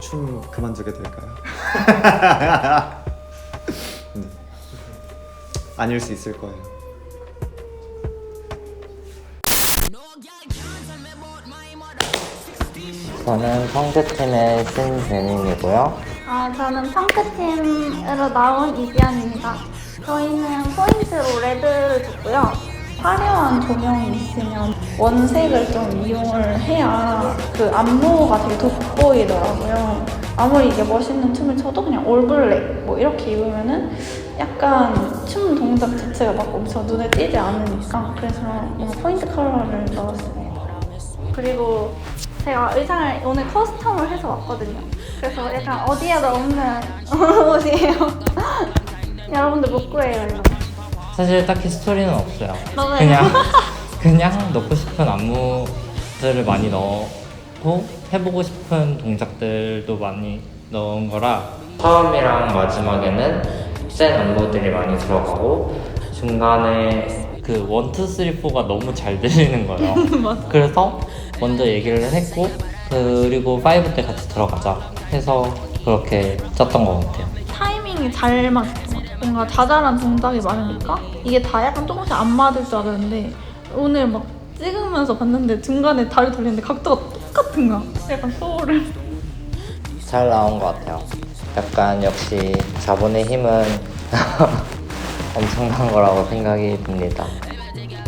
춤 그만두게 될까요? 네. 아닐 수 있을 거예요. 저는 성대팀의 신재민이고요. 아, 저는 펑크팀으로 나온 이지연입니다. 저희는 포인트로 레드를 줬고요. 화려한 조명이 있으면 원색을 좀 이용을 해야 그 안무가 되게 돋보이더라고요. 아무리 이게 멋있는 춤을 춰도 그냥 올블랙 뭐 이렇게 입으면은 약간 춤 동작 자체가 막 엄청 눈에 띄지 않으니까 그래서 뭔가 포인트 컬러를 넣었어요. 그리고 제가 의상을 오늘 커스텀을 해서 왔거든요. 그래서 약간 어디에도 없는 옷이에요. 여러분들 못 구해요, 이거. 사실 딱히 스토리는 없어요. 너무해요. 그냥 그냥 넣고 싶은 안무들을 많이 넣고 해보고 싶은 동작들도 많이 넣은 거라 처음이랑 마지막에는 센 안무들이 많이 들어가고 중간에 그 원투 쓰리 포가 너무 잘 들리는 거예요. 그래서 먼저 얘기를 했고 그리고 파이브 때 같이 들어가자 해서 그렇게 짰던 것 같아요. 타이밍이 잘 같아요. 뭔가 자잘한 동작이 많으니까 이게 다 약간 조금씩 안 맞을 줄 알았는데 오늘 막 찍으면서 봤는데 중간에 다리 돌리는데 각도가 똑같은 거야. 약간 소울을. 잘 나온 것 같아요. 약간 역시 자본의 힘은 엄청난 거라고 생각이 듭니다.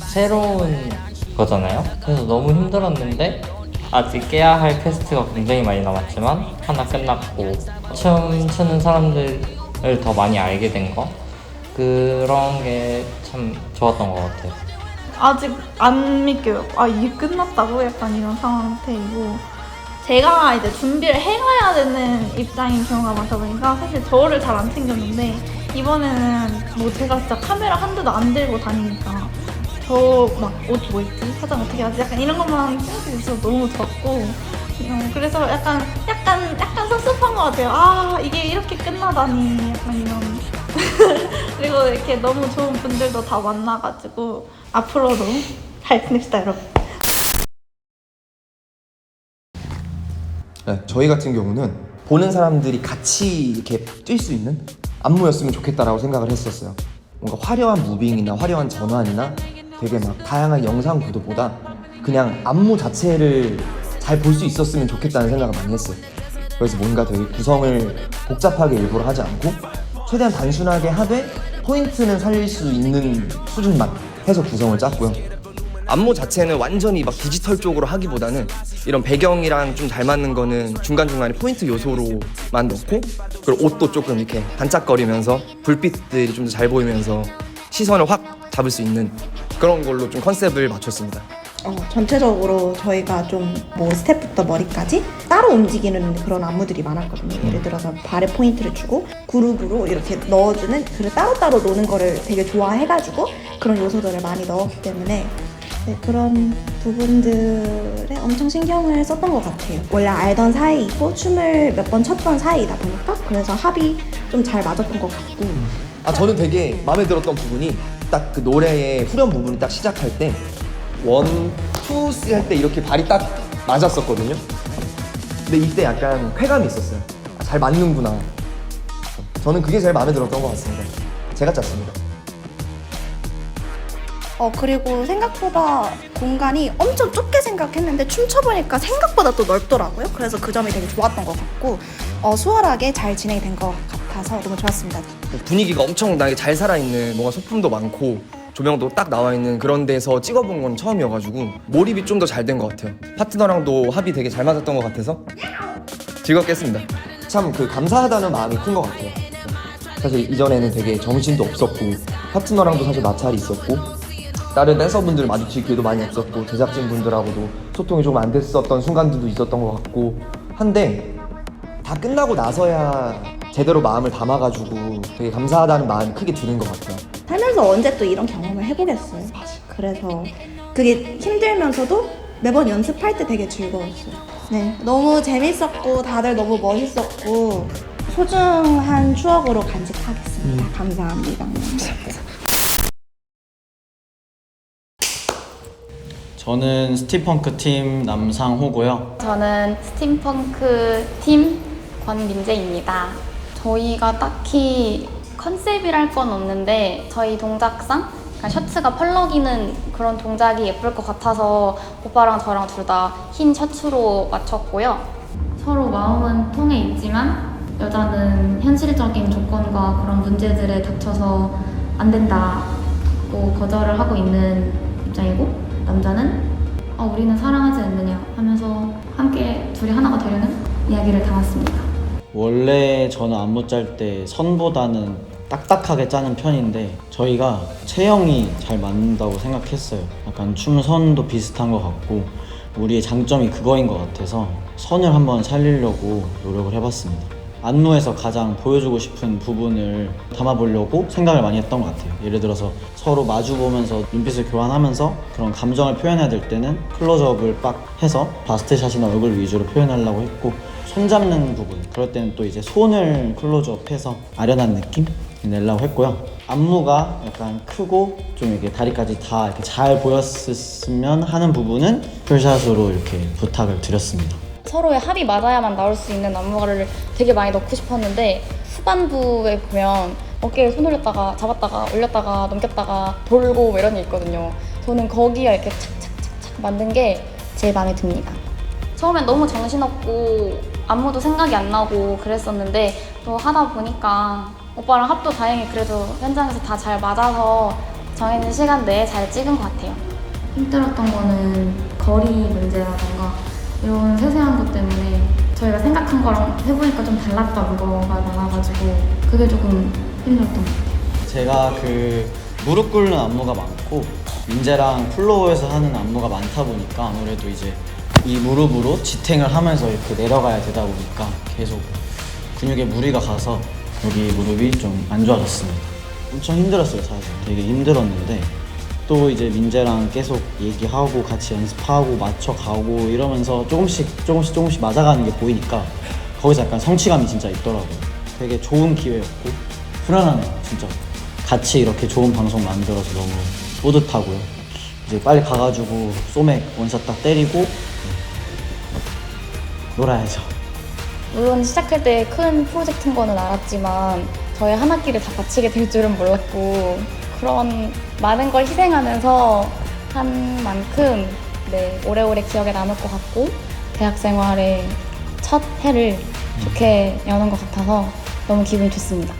새로운 거잖아요. 그래서 너무 힘들었는데 아직 깨야 할 퀘스트가 굉장히 많이 남았지만 하나 끝났고 춤 추는 사람들 을더 많이 알게 된 거 그런 게 참 좋았던 것 같아요. 아직 안 믿겨요. 아 이게 끝났다고? 약간 이런 상태이고 제가 이제 준비를 해가야 되는 입장인 경우가 많다 보니까 사실 저를 잘 안 챙겼는데 이번에는 뭐 제가 진짜 카메라 한 대도 안 들고 다니니까 저 막 옷 뭐 입지? 화장 어떻게 하지? 약간 이런 것만 있어서 너무 좋았고 어, 그래서 약간 것 같아요. 아 이게 이렇게 끝나다니 약간 이런 그리고 이렇게 너무 좋은 분들도 다 만나가지고 앞으로도 잘 지냅시다 여러분. 네, 저희 같은 경우는 보는 사람들이 같이 이렇게 뛸 수 있는 안무였으면 좋겠다라고 생각을 했었어요. 뭔가 화려한 무빙이나 화려한 전환이나 되게 막 다양한 영상 구도보다 그냥 안무 자체를 잘 볼 수 있었으면 좋겠다는 생각을 많이 했어요. 그래서 뭔가 되게 구성을 복잡하게 일부러 하지 않고 최대한 단순하게 하되 포인트는 살릴 수 있는 수준만 해서 구성을 짰고요. 안무 자체는 완전히 막 디지털 쪽으로 하기보다는 이런 배경이랑 좀 잘 맞는 거는 중간중간에 포인트 요소로만 넣고 그리고 옷도 조금 이렇게 반짝거리면서 불빛들이 좀더잘 보이면서 시선을 확 잡을 수 있는 그런 걸로 좀 컨셉을 맞췄습니다. 어, 전체적으로 저희가 좀 뭐 스텝부터 머리까지 따로 움직이는 그런 안무들이 많았거든요. 예를 들어서 발에 포인트를 주고 그룹으로 이렇게 넣어주는 그를 따로따로 노는 거를 되게 좋아해가지고 그런 요소들을 많이 넣었기 때문에 네, 그런 부분들에 엄청 신경을 썼던 것 같아요. 원래 알던 사이이고 춤을 몇 번 췄던 사이이다 보니까 그래서 합이 좀 잘 맞았던 것 같고 아 저는 되게 마음에 들었던 부분이 딱 그 노래의 후렴 부분이 딱 시작할 때 원, 투, 쓰리 할때 이렇게 발이 딱 맞았었거든요. 근데 이때 약간 쾌감이 있었어요. 아, 잘 맞는구나. 저는 그게 제일 마음에 들었던 것 같습니다. 제가 짰습니다. 어 그리고 생각보다 공간이 엄청 좁게 생각했는데 춤춰보니까 생각보다 또 넓더라고요. 그래서 그 점이 되게 좋았던 것 같고 어, 수월하게 잘 진행이 된 것 같아서 너무 좋았습니다. 분위기가 엄청나게 잘 살아있는 뭔가 소품도 많고 조명도 딱 나와 있는 그런 데서 찍어본 건 처음이어가지고 몰입이 좀 더 잘 된 것 같아요. 파트너랑도 합이 되게 잘 맞았던 것 같아서 즐겁게 했습니다. 참 그 감사하다는 마음이 큰 것 같아요. 사실 이전에는 되게 정신도 없었고 파트너랑도 사실 마찰이 있었고 다른 댄서분들 마주칠 기회도 많이 없었고 제작진 분들하고도 소통이 조금 안 됐었던 순간들도 있었던 것 같고 한데 다 끝나고 나서야 제대로 마음을 담아가지고 되게 감사하다는 마음이 크게 드는 것 같아요. 살면서 언제 또 이런 경험을 해보겠어요. 그래서 그게 힘들면서도 매번 연습할 때 되게 즐거웠어요. 네, 너무 재밌었고 다들 너무 멋있었고 소중한 추억으로 간직하겠습니다. 감사합니다. 저는 스티펑크 팀 남상호고요. 저는 스팀펑크 팀 권민재입니다. 저희가 딱히 컨셉이랄 건 없는데 저희 동작상 그러니까 셔츠가 펄럭이는 그런 동작이 예쁠 것 같아서 오빠랑 저랑 둘 다 흰 셔츠로 맞췄고요. 서로 마음은 통해 있지만 여자는 현실적인 조건과 그런 문제들에 닥쳐서 안 된다고 거절을 하고 있는 입장이고 남자는 어, 우리는 사랑하지 않느냐 하면서 함께 둘이 하나가 되려는 이야기를 담았습니다. 원래 저는 안무 짤 때 선보다는 딱딱하게 짜는 편인데 저희가 체형이 잘 맞는다고 생각했어요. 약간 춤 선도 비슷한 것 같고 우리의 장점이 그거인 것 같아서 선을 한번 살리려고 노력을 해봤습니다. 안무에서 가장 보여주고 싶은 부분을 담아보려고 생각을 많이 했던 것 같아요. 예를 들어서 서로 마주 보면서 눈빛을 교환하면서 그런 감정을 표현해야 될 때는 클로즈업을 빡 해서 바스트샷이나 얼굴 위주로 표현하려고 했고 손 잡는 부분 그럴 때는 또 이제 손을 클로즈업해서 아련한 느낌 내려고 했고요. 안무가 약간 크고 좀 이렇게 다리까지 다 이렇게 잘 보였으면 하는 부분은 풀샷으로 이렇게 부탁을 드렸습니다. 서로의 합이 맞아야만 나올 수 있는 안무가를 되게 많이 넣고 싶었는데 후반부에 보면 어깨에 손 올렸다가 잡았다가 올렸다가 넘겼다가 돌고 뭐 이런 게 있거든요. 저는 거기에 이렇게 착착착착 만든 게 제일 마음에 듭니다. 처음엔 너무 정신없고 안무도 생각이 안 나고 그랬었는데 또 하다 보니까 오빠랑 합도 다행히 그래도 현장에서 다 잘 맞아서 정해진 시간 내에 잘 찍은 것 같아요. 힘들었던 거는 거리 문제라던가 이런 세세한 것 때문에 저희가 생각한 거랑 해보니까 좀 달랐던 거가 많아가지고 그게 조금 힘들었던 것 같아요. 제가 그 무릎 꿇는 안무가 많고 민재랑 플로어에서 하는 안무가 많다 보니까 아무래도 이제 이 무릎으로 지탱을 하면서 이렇게 내려가야 되다 보니까 계속 근육에 무리가 가서 여기 무릎이 좀 안 좋아졌습니다. 엄청 힘들었어요 사실. 되게 힘들었는데 또 이제 민재랑 계속 얘기하고 같이 연습하고 맞춰가고 이러면서 조금씩 조금씩 조금씩 맞아가는 게 보이니까 거기서 약간 성취감이 진짜 있더라고요. 되게 좋은 기회였고 후련하네요 진짜. 같이 이렇게 좋은 방송 만들어서 너무 뿌듯하고요. 이제 빨리 가가지고 소맥 원샷 딱 때리고 놀아야죠. 물론 시작할 때 큰 프로젝트인 거는 알았지만 저희 한 학기를 다 바치게 될 줄은 몰랐고 그런 많은 걸 희생하면서 한 만큼 네, 오래오래 기억에 남을 것 같고 대학 생활의 첫 해를 좋게 여는 것 같아서 너무 기분이 좋습니다.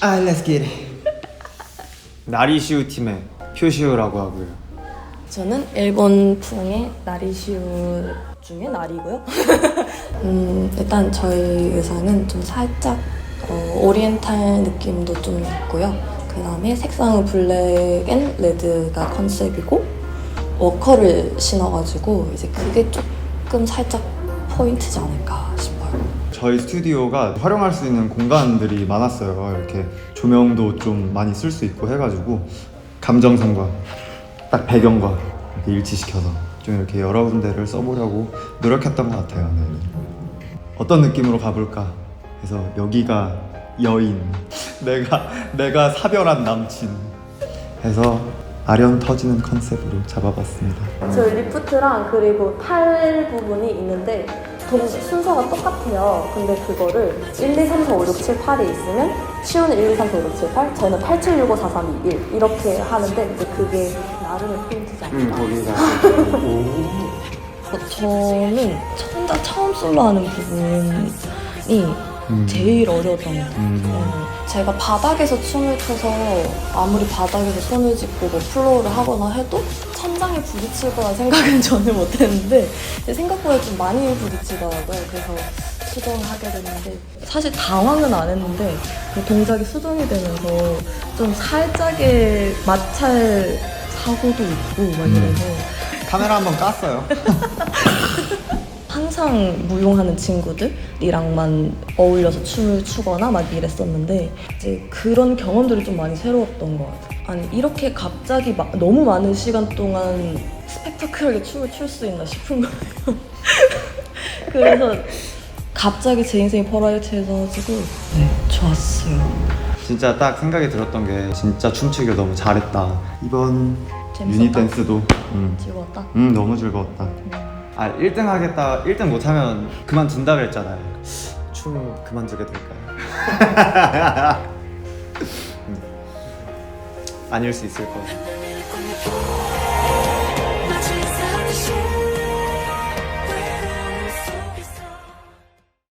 아, let's get it. 나리시우 팀의 표시우라고 하고요. 저는 일본 풍의 나리시우 중에 나리고요. 음, 일단 저희 의상은 좀 살짝 어, 오리엔탈 느낌도 좀 있고요. 그 다음에 색상은 블랙 앤 레드가 컨셉이고 워커를 신어가지고 이제 그게 조금 살짝 포인트지 않을까 싶어요. 저희 스튜디오가 활용할 수 있는 공간들이 많았어요. 이렇게 조명도 좀 많이 쓸 수 있고 해가지고 감정선과 딱 배경과 일치시켜서 좀 이렇게 여러 군데를 써보려고 노력했던 것 같아요. 네. 어떤 느낌으로 가볼까 해서 여기가 여인, 내가 내가 사별한 남친 해서 아련 터지는 컨셉으로 잡아봤습니다. 저 리프트랑 그리고 탈 부분이 있는데 동, 순서가 똑같아요. 근데 그거를 1, 2, 3, 4, 5, 6, 7, 8이 있으면 시우는 1, 2, 3, 4, 5, 6, 7, 8 저는 8, 7, 6, 5, 4, 3, 2, 1 이렇게 하는데 이제 그게 나름의 포인트지 않을까. 거기가 어, 저는 혼자 처음 솔로 하는 부분이 제일 어려웠던 것 같아요. 음. 제가 바닥에서 춤을 춰서 아무리 바닥에서 손을 짚고 뭐 플로우를 하거나 해도 천장에 부딪힐 거라 생각은 전혀 못 했는데 생각보다 좀 많이 부딪히더라고요. 그래서 수정을 하게 됐는데 사실 당황은 안 했는데 그 동작이 수정이 되면서 좀 살짝의 마찰 사고도 있고 막 이래서 카메라 한번 깠어요. 항상 무용하는 친구들이랑만 어울려서 춤을 추거나 막 이랬었는데 이제 그런 경험들이 좀 많이 새로웠던 것 같아요. 아니 이렇게 갑자기 마- 너무 많은 시간 동안 스펙타클하게 춤을 출 수 있나 싶은 거예요. 그래서 갑자기 제 인생이 버라이어티해서 가지고 네 좋았어요. 진짜 딱 생각이 들었던 게 진짜 춤추기를 너무 잘했다. 이번 재밌었다? 유닛 댄스도 음, 즐거웠다. 음 너무 즐거웠다. 아 1등 하겠다 1등 못하면 그만둔다 그랬잖아요. 춤 그만두게 될까요? 음. 아닐 수 있을 거예요.